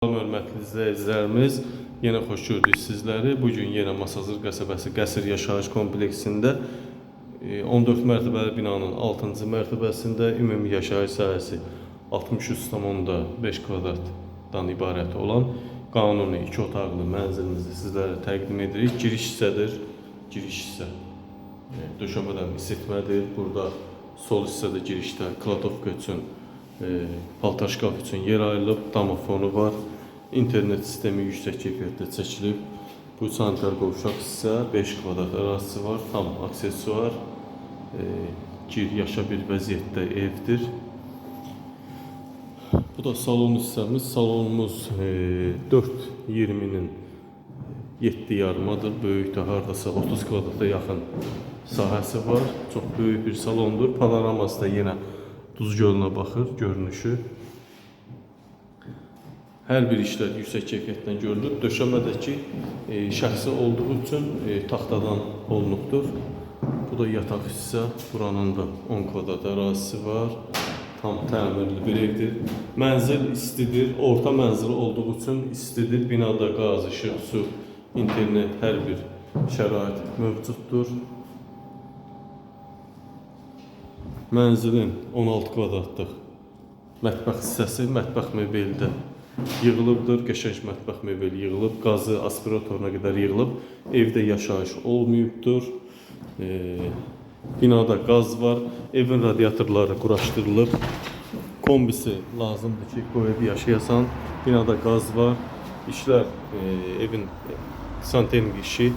Salam hörmətli izləyicilərimiz, yenə xoş gördük sizləri. Bu gün yenə Masazır qəsəbəsi Qəsir yaşayış kompleksində e, 14 mərtəbəli binanın 6-cı mərtəbəsində ümumi yaşayış sahəsi 63,5 kvadratdan ibarət olan qanuni 2 otaqlı mənzilimizi sizlərə təqdim edirik. Giriş hissədir. Giriş hissə. E, Döşəmədən isitmədir. Burada sol hissədə girişdə kladovka üçün e, paltar şkaf üçün yer ayrılıb, damafonu var. İnternet sistemi yüksək keyfiyyətdə çəkilib. Bu sanitar qovşaq hissə 5 kvadrat ərazisi var, tam aksesuar. E, gir yaşa bir vəziyyətdə evdir. Bu da salon hissəmiz. Salonumuz e, 4.20-nin 7 yarımadır. Böyükdə hardasa 30 kvadrata yaxın sahəsi var. Çox böyük bir salondur. Panoraması da yenə Duz gölünə baxır görünüşü. Hər bir işlər yüksək keyfiyyətlə görülür. Döşəmədəki e, şəxsi olduğu üçün e, taxtadan olunubdur. Bu da yataq hissə. Buranın da 10 kvadrat ərazisi var. Tam təmirli bir evdir. Mənzil istidir. Orta mənzil olduğu üçün istidir. Binada qaz, işıq, su, internet hər bir şərait mövcuddur. Mənzilin 16 kvadratlıq mətbəx hissəsi mətbəx mebeli də yığılıbdır. Qəşəng mətbəx mebeli yığılıb, qazı aspiratoruna qədər yığılıb. Evdə yaşayış olmayıbdır. E, binada qaz var. Evin radiatorları quraşdırılıb. Kombisi lazımdır ki, qoyub yaşayasan. Binada qaz var. İşlər e, evin santexnik işi,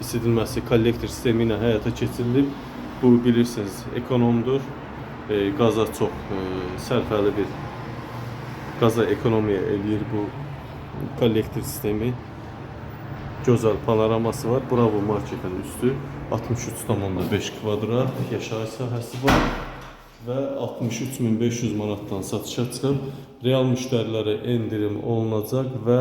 isidilməsi, kollektor sistemi ilə həyata keçirilib. Bu bilirsiniz ekonomdur. E, qaza çox e, sərfəli bir qaza ekonomiya eləyir bu kollektor sistemi. Gözəl panoraması var. Bravo marketin üstü 63,5 kvadrat yaşayış sahəsi var və 63500 manatdan satışa çıxıb real müştərilərə endirim olunacaq və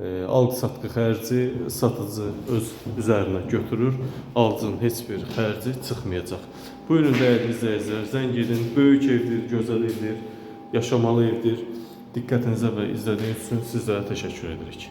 e, alqı-satqı xərci satıcı öz üzərinə götürür. Alıcının heç bir xərci çıxmayacaq. Buyurun dəyərli izləyicilər, zəng edin. Böyük evdir, gözəl evdir, yaşamalı evdir. Diqqətinizə və izlədiyiniz üçün sizlərə təşəkkür edirik.